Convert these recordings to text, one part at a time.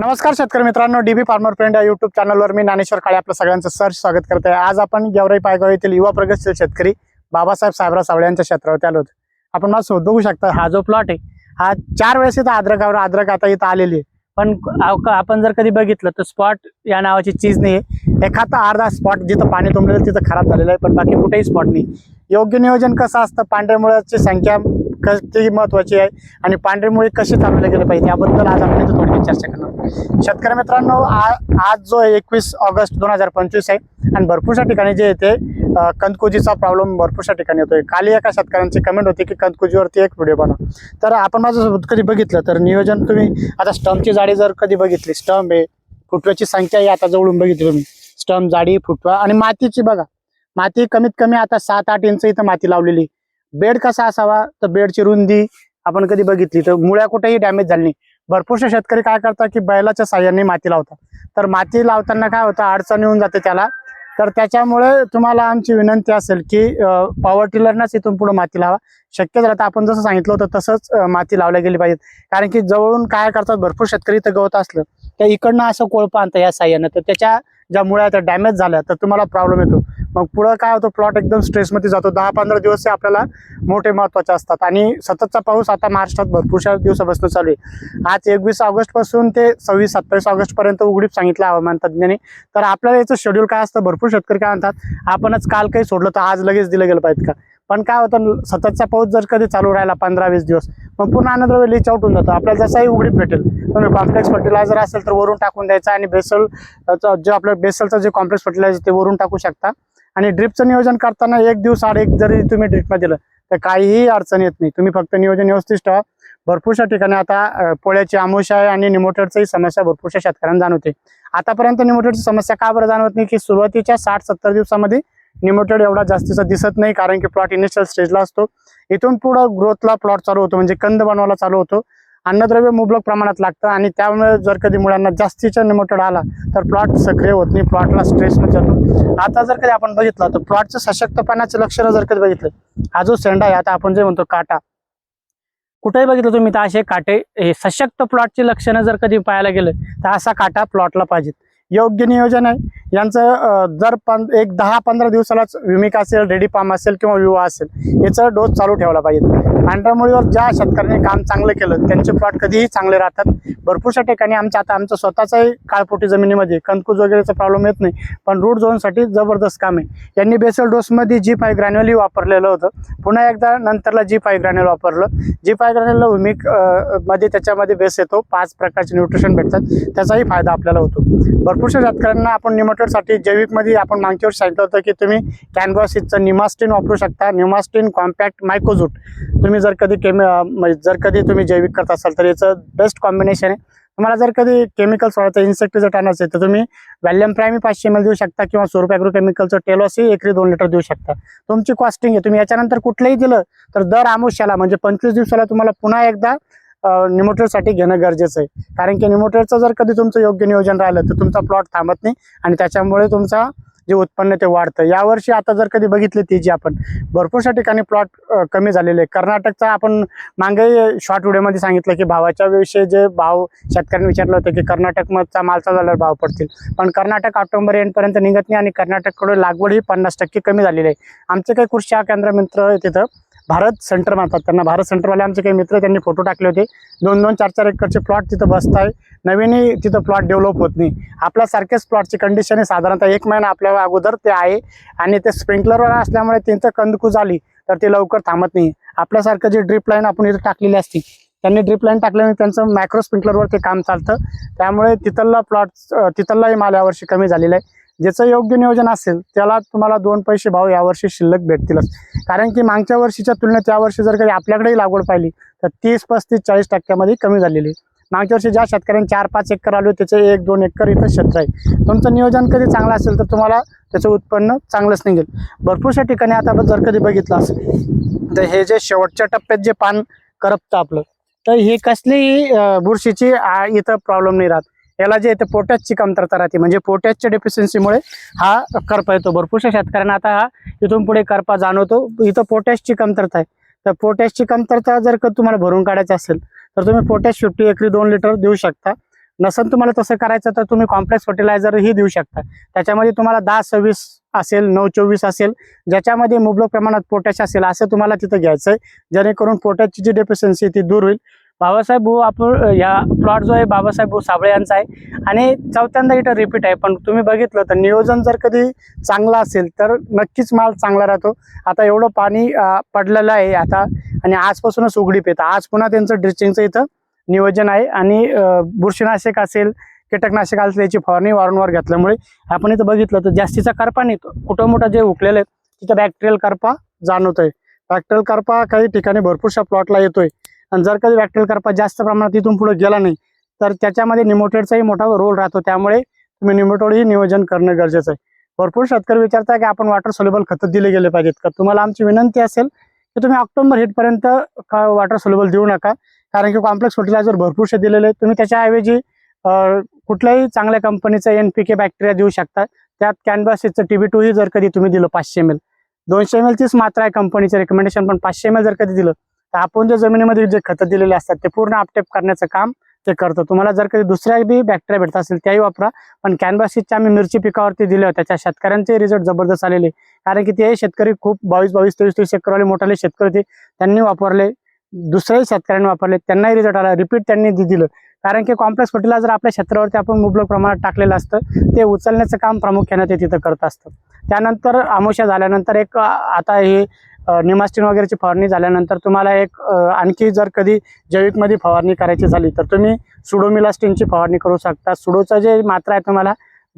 नमस्कार शेतकरी मित्रांनो डीबी फार्मर फ्रेंड या युट्यूब चॅनलवर मी ज्ञानेश्वर काळे आपलं सगळ्यांचं सर स्वागत करत आहे आज आपण गेवराई पायगाव येथील युवा प्रगतशील शेतकरी बाबासाहेब साहेबराव सावळे यांच्या क्षेत्रावरती आलो होतो. आपण मला शोध बघू शकता हा जो प्लॉट आहे हा चार वेळेस इथं आद्रकावर अद्रक आता इथं आलेली आहे. पण आपण जर कधी बघितलं तर स्पॉट या नावाची चीज नाही आहे. एखादा अर्धा स्पॉट जिथं पाणी तुंबलेलं तिथं खराब झालेलं आहे पण बाकी कुठेही स्पॉट नाही. योग्य नियोजन कसं असतं? पांढऱ्या मुळाची संख्या किती महत्वाची आहे. आणि पांढरी मुळे कशी चालवले गेले पाहिजे याबद्दल आज आपण इथे थोडक्यात चर्चा करणार शेतकरी मित्रांनो आज जो एकवीस ऑगस्ट दोन हजार पंचवीस आहे आणि भरपूरशा ठिकाणी जे येते कंदकुजीचा प्रॉब्लेम भरपूरशा ठिकाणी येतोय. काली एका शेतकऱ्यांची कमेंट होती की कंदकुजीवरती एक व्हिडिओ बनव. तर आपण माझं कधी बघितलं तर नियोजन तुम्ही आता स्टम्पची जाडी जर कधी बघितली स्टम्प आहे फुटव्याची संख्या ही आता जवळून बघितली तुम्ही. स्टम्प जाडी फुटवा आणि मातीची बघा. माती कमीत कमी आता सात आठ इंच इथं माती लावलेली. बेड कसा असावा? तर बेडची रुंदी आपण कधी बघितली. तर मुळ्या कुठेही डॅमेज झाली नाही. भरपूरसे शेतकरी काय करतात की बैलाच्या साह्याने माती लावतात. तर माती लावताना काय होतं? अडचण येऊन जाते त्याला. तर त्याच्यामुळे तुम्हाला आमची विनंती असेल की पॉवर टिलरनाच इथून पुढे माती लावा. शक्य झालं तर आपण जसं सांगितलं होतं तसंच माती लावल्या गेली पाहिजे कारण की जवळून काय करतात? भरपूर शेतकरी इथं गवत असलं तर इकडनं असं कोळपा आणतं या साह्यानं. तर त्याच्या ज्या मुळ्या त्या डॅमेज झाल्या तर तुम्हाला प्रॉब्लेम येतो. मग पुढं काय होतं? प्लॉट एकदम स्ट्रेसमध्ये जातो. दहा पंधरा दिवस हे आपल्याला मोठे महत्त्वाचे असतात. आणि सततचा पाऊस आता महाराष्ट्रात भरपूरशा दिवसापासून चालू आहे. आज एकवीस ऑगस्टपासून ते सव्वीस सत्तावीस ऑगस्टपर्यंत उघडीप सांगितलं हवामान तज्ञांनी तर आपल्याला याचं शेड्यूल काय असतं? भरपूर शेतकरी काय म्हणतात आपणच काल काही सोडलं तर आज लगेच दिलं गेलं पाहिजे का? पण काय होतं? सततचा पाऊस जर कधी चालू राहिला पंधरा वीस दिवस मग पूर्ण अन्नद्रव्य लीच आउट होऊन जातं. आपल्याला जसाही उघडीप भेटेल तुम्ही कॉम्प्लेक्स फर्टिलायझर असेल तर वरून टाकून द्यायचा आणि बेसल जो आपलं बेसलचं जे कॉम्प्लेक्स फर्टिलायझर ते वरून टाकू शकता. आणि ड्रिपचं नियोजन करताना एक दिवस आड एक जरी तुम्ही ड्रिपला दिलं तर काहीही अडचण येत नाही. तुम्ही फक्त नियोजन व्यवस्थित ठेवा. भरपूरशा ठिकाणी आता पोळ्याची आमुष आहे आणि निमोटेडची समस्या भरपूरशा शेतकऱ्यांना जाणवते. आतापर्यंत निमोटेडची समस्या का बरं जाणवत नाही की सुरुवातीच्या साठ सत्तर दिवसामध्ये निमोटेड एवढा जास्तीचा दिसत नाही कारण की प्लॉट इनिशियल स्टेजला असतो. इथून पुढं ग्रोथला प्लॉट चालू होतो म्हणजे कंद बनवायला चालू होतो. अन्नद्रव्य मुबलक प्रमाणात लागतं आणि त्यामुळे जर कधी मुलांना जास्तीचा निमोटेड आला तर प्लॉट सक्रिय होत नाही प्लॉटला स्ट्रेसमध्ये जातो. आता जर कधी आपण बघितलं तर प्लॉटचं सशक्तपणाचे लक्षणं जर कधी बघितले हा जो सेंडा आहे आता आपण जे म्हणतो काटा कुठेही बघितलं तुम्ही तर असे काटे हे सशक्त प्लॉटची लक्षणं जर कधी पाहायला गेलं तर असा काटा प्लॉटला पाहिजेत. योग्य नियोजन आहे. यांचं जर पं एक दहा पंधरा दिवसालाच विमिक असेल रेडी पाम असेल किंवा विवा असेल याचा डोस चालू ठेवला पाहिजे. पांढऱ्या ज्या शेतकऱ्यांनी काम चांगलं केलं त्यांचे प्लॉट कधीही चांगले राहतात. भरपूरशा ठिकाणी आमच्या आता आमचं स्वतःचाही काळपोटी जमिनीमध्ये कंदकूज वगैरेचा प्रॉब्लेम येत नाही पण रूट झोनसाठी जबरदस्त काम आहे. यांनी बेसल डोसमध्ये जी फाय ग्रॅन्युअली वापरलेलं होतं. पुन्हा एकदा नंतरला जी फाय ग्रॅन्युअल वापरलं. जी फाय ग्रॅन्युअल हुमिकमध्ये त्याच्यामध्ये बेस येतो. पाच प्रकारचे न्यूट्रिशन भेटतात. त्याचाही फायदा आपल्याला होतो. भरपूरशा शेतकऱ्यांना आपण निमोटेडसाठी जैविकमध्ये आपण मागच्या वर्षी सांगितलं होतं की तुम्ही कॅनव्हासिसचं निमास्टिन वापरू शकता. निमास्टिन कॉम्पॅक्ट मायकोजूट तुम्ही जर कधी केमि म्हणजे जर कधी तुम्ही जैविक करत असाल तर याचं बेस्ट कॉम्बिनेशन आहे. तुम्हाला जर कधी केमिकल सोडायचं इन्सेक्टिसाइड आणायचं आहे तर तुम्ही व्हॅल्यम प्रायमी पाचशे एम एल देऊ शकता किंवा स्वरूप ॲग्रोकेमिकलचं टेलॉसी एकरी दोन लिटर देऊ शकता. तुमची कॉस्टिंग आहे. तुम्ही याच्यानंतर कुठलंही दिलं तर दर आमुष्याला म्हणजे पंचवीस दिवसाला तुम्हाला पुन्हा एकदा निमोटेडसाठी घेणं गरजेचं आहे. कारण की निमोटेडचं जर कधी तुमचं योग्य नियोजन राहिलं तर तुमचा प्लॉट थांबत नाही आणि त्याच्यामुळे तुमचा जे उत्पन्न ते वाढतं. यावर्षी आता जर कधी बघितली ती जी आपण भरपूरशा ठिकाणी प्लॉट कमी झालेले आहे कर्नाटकचा आपण मागे शॉर्ट व्हिडिओमध्ये सांगितलं की भावाच्या विषयी जे भाव शेतकऱ्यांनी विचारलं होतं की कर्नाटकमधचा मालचा झाल्यावर भाव पडतील. पण कर्नाटक ऑक्टोबर एंडपर्यंत निघत नाही आणि कर्नाटककडे लागवड ही पन्नास टक्के कमी झालेली आहे. आमचे काही कृषी केंद्र मित्र तिथं भारत सेंटर म्हणतात त्यांना भारत सेंटरवाले आमचे काही मित्र त्यांनी फोटो टाकले होते. दोन दोन चार चार एकरचे प्लॉट तिथं बसत आहे नवीनही तिथं प्लॉट डेव्हलप होत नाही. आपल्यासारखेच प्लॉटची कंडिशन आहे. साधारणतः एक महिना आपल्या अगोदर ते आहे. आणि ते स्प्रिंकलरवर असल्यामुळे त्यांचं कंदकू आली तर ते लवकर थांबत नाही. आपल्यासारखं जे ड्रिप लाईन आपण इथं टाकलेली असती त्यांनी ड्रिप लाईन टाकल्याने त्यांचं मॅक्रो स्प्रिंकलरवर ते काम चालतं. त्यामुळे तिथला प्लॉट तिथलाही माल यावर्षी कमी झालेला आहे. ज्याचं योग्य नियोजन असेल त्याला तुम्हाला दोन पैसे भाव यावर्षी शिल्लक भेटतीलच. कारण की मागच्या वर्षीच्या तुलनेत यावर्षी जर कधी आपल्याकडेही लागवड पाहिली तर तीस पस्तीस चाळीस टक्क्यामध्ये कमी झालेली. आहे मागच्या वर्षी ज्या शेतकऱ्यांनी चार पाच एकर आले त्याचे एक दोन एकर इथं क्षेत्र आहे. तुमचं नियोजन कधी चांगलं असेल तर तुम्हाला त्याचं उत्पन्न चांगलंच निघेल. भरपूरशा ठिकाणी आता आपण जर कधी बघितलं असेल तर हे जे शेवटच्या टप्प्यात जे पान करपतं आपलं तर ही कसलीही बुरशीची इथं प्रॉब्लेम नाही राहत. याला जे ते पोटॅशची कमतरता राहते. म्हणजे पोटॅशच्या डेफिशियन्सीमुळे हा करपा येतो भरपूरशा शेतकऱ्यांना. आता हा इथून पुढे करपा जाणवतो. इथं पोटॅशची कमतरता आहे. तर पोटॅशची कमतरता जर का तुम्हाला भरून काढायचं असेल तर तुम्ही पोटॅश फिफ्टी एकरी दोन लिटर देऊ शकता. नसन तुम्हाला तसं करायचं तर तुम्ही कॉम्प्लेक्स फर्टिलायझरही देऊ शकता. त्याच्यामध्ये तुम्हाला दहा सव्वीस असेल नऊ चोवीस असेल ज्याच्यामध्ये मुबलक प्रमाणात पोटॅश असेल असं तुम्हाला तिथं घ्यायचं आहे जेणेकरून पोटॅशची जी डेफिशियन्सी ती दूर होईल. बाबासाहेब भाऊ आपण ह्या प्लॉट जो आहे बाबासाहेब भाऊ साबळे यांचा आहे. आणि चौथ्यांदा इथं रिपीट आहे. पण तुम्ही बघितलं तर नियोजन जर कधी चांगलं असेल तर नक्कीच माल चांगला राहतो. आता एवढं पाणी पडलेलं आहे आता. आणि आजपासूनच उघडीप येतं. आज पुन्हा त्यांचं ड्रिचिंगचं इथं नियोजन आहे. आणि बुरशीनाशक असेल कीटकनाशक असेल याची फवारणी वारंवार घेतल्यामुळे आपण इथं बघितलं तर जास्तीचा करपा नाही. कुठं मोठं जे उकलेलं आहे तिथं बॅक्टेरियल करपा जाणवतोय. बॅक्टेरियल करपा काही ठिकाणी भरपूरशा प्लॉटला येतोय. आणि जर कधी वॅक्टेल करपा जास्त प्रमाणात इथून पुढे गेला नाही तर त्याच्यामध्ये निमोटेडचाही मोठा रोल राहतो. त्यामुळे तुम्ही निमोटोडही नियोजन करणं गरजेचं आहे. भरपूर शेतकरी विचारताय की आपण वॉटर सोल्युबल खतं दिले गेले पाहिजेत का? तुम्हाला आमची विनंती असेल की तुम्ही ऑक्टोबर हिटपर्यंत वॉटर सोल्युबल देऊ नका कारण की कॉम्प्लेक्स फर्टिलायझर भरपूरसे दिलेले आहेत. तुम्ही त्याच्याऐवजी कुठल्याही चांगल्या कंपनीचं एन पी के बॅक्टेरिया देऊ शकता. त्यात कॅनव्हासिसचं टी बी टू ही जर कधी तुम्ही दिलं पाचशे एम एल दोनशे एम एलचीच मात्रा आहे कंपनीचं रेकमेंडेशन पण पाचशे एम एल जर कधी दिलं तर आपण जे जमिनीमध्ये जे खतं दिलेले असतात ते पूर्ण आपटेप करण्याचं काम ते करतं. तुम्हाला जर कधी दुसऱ्या बी बॅक्टेरिया भेटत असेल त्याही वापरा. पण कॅनबासीच्या आम्ही मिरची पिकावरती दिले होते त्या शेतकऱ्यांचे रिझल्ट जबरदस्त आलेले कारण की ते शेतकरी खूप बावीस बावीस तेवीस तेवीस शेतकरीवाले मोठाले शेतकरी होते. त्यांनी वापरले दुसऱ्याही शेतकऱ्यांनी वापरले त्यांनाही रिझल्ट आला. रिपीट त्यांनी दि- दिलं. कारण की कॉम्प्लेक्स फर्टिलायझर आपल्या क्षेत्रावरती आपण मुबलक प्रमाणात टाकलेलं असतं. ते उचलण्याचं काम प्रामुख्याने ते तिथं करत असतं. त्यानंतर आमोशा झाल्यानंतर एक आता हे निमास्टिन वगैरेची फवारणी झाल्यानंतर तुम्हाला एक आणखी जर कधी जैविकमध्ये फवारणी करायची झाली तर तुम्ही सुडोमिलास्टिनची फवारणी करू शकता. सुडोचं जे मात्रा आहे तुम्हाला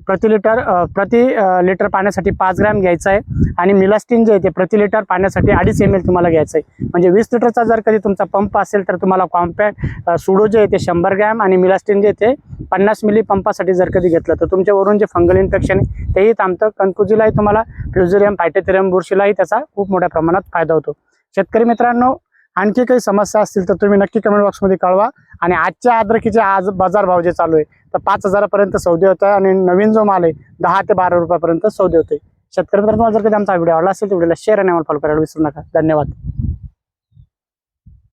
प्रति लिटर प्रति लिटर पाण्यासाठी पाच ग्रॅम घ्यायचं आहे. आणि मिलास्टिन जे आहे ते प्रति लिटर पाण्यासाठी अडीच एम एल तुम्हाला घ्यायचं आहे. म्हणजे वीस लिटरचा जर कधी तुमचा पंप असेल तर तुम्हाला कॉम्पॅक्ट सुडो जे आहे ते शंभर ग्रॅम आणि मिलास्टिन जे ते पन्नास मिली पंपासाठी जर कधी घेतलं तर तुमच्यावरून जे फंगल इन्फेक्शन आहे तेही थांबतं. कणकुजीलाही तुम्हाला फ्युझेरियम फायटेथेरियम बुरशीलाही त्याचा खूप मोठ्या प्रमाणात फायदा होतो. शेतकरी मित्रांनो आणखी काही समस्या असतील तर तुम्ही नक्की कमेंट बॉक्समध्ये कळवा. आणि आजच्या अद्रकीचे आज बाजार भाव जे चालू आहे तर पाच हजारापर्यंत सौदे होत आहे आणि नवीन जो माल आहे दहा ते बारा रुपयापर्यंत सौदे होते शेतकरी मित्रांनो तुम्हाला जर कधी आमचा व्हिडिओ आवडला असेल तर व्हिडिओला शेअर आणि आम्हाला फॉलो करायला विसरू नका. धन्यवाद.